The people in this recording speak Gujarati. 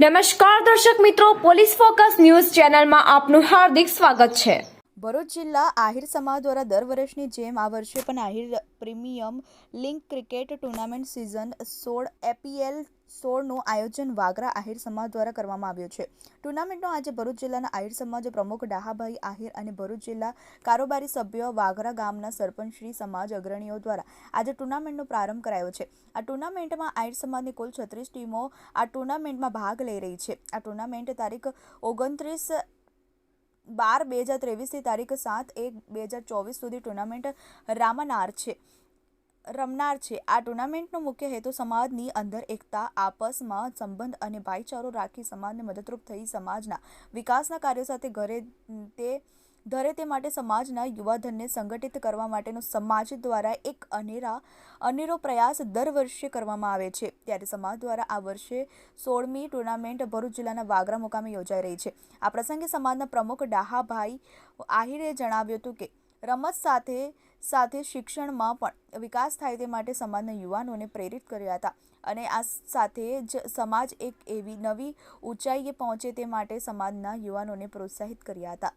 નમસ્કાર દર્શક મિત્રો પોલીસ ફોકસ ન્યૂઝ ચેનલમાં આપનું હાર્દિક સ્વાગત છે. ભરૂચ જિલ્લા આહિર સમાજ દ્વારા દર વર્ષની જેમ આ વર્ષે પણ Ahir premier league cricket tournament season સોળ, એપીએલ સોળનું આયોજન વાગરા આહિર સમાજ દ્વારા કરવામાં આવ્યું છે. ટુર્નામેન્ટનો આજે ભરૂચ જિલ્લાના આહિર સમાજ પ્રમુખ ડાહાભાઈ આહિર અને ભરૂચ જિલ્લા કારોબારી સભ્ય વાગરા ગામના સરપંચ શ્રી સમાજ અગ્રણીઓ દ્વારા આજે ટુર્નામેન્ટનો પ્રારંભ કરાયો છે. આ ટુર્નામેન્ટમાં આહિર સમાજની કુલ છત્રીસ ટીમો આ ટુર્નામેન્ટમાં ભાગ લઈ રહી છે. આ ટુર્નામેન્ટ તારીખ ઓગણત્રીસ બાર બે હજાર ત્રેવીસથી તારીખ સાત એક બે હજાર ચોવીસ સુધી ટુર્નામેન્ટ રમનાર છે. રમનાર છે. આ ટુર્નામેન્ટનો મુખ્ય હેતુ સમાજની અંદર એકતા આપસમાં સંબંધ અને ભાઈચારો રાખી સમાજને મદદરૂપ થઈ સમાજના વિકાસના કાર્યો સાથે ઘરે તે ધરે તે માટે સમાજના યુવાધનને સંગઠિત કરવા માટેનો સમાજ દ્વારા એક અનેરા, અનેરો પ્રયાસ દર વર્ષે કરવામાં આવે છે. ત્યારે સમાજ દ્વારા આ વર્ષે સોળમી ટુર્નામેન્ટ ભરૂચ જિલ્લાના વાગરા મુકામે યોજાઈ રહી છે. આ પ્રસંગે સમાજના પ્રમુખ ડાહાભાઈ આહિરે જણાવ્યું હતું કે, રમત સાથે સાથે શિક્ષણમાં પણ વિકાસ થાય તે માટે સમાજના યુવાનોને પ્રેરિત કર્યા હતા અને આ સાથે જ સમાજ એક એવી નવી ઊંચાઈએ પહોંચે તે માટે સમાજના યુવાનોને પ્રોત્સાહિત કર્યા હતા.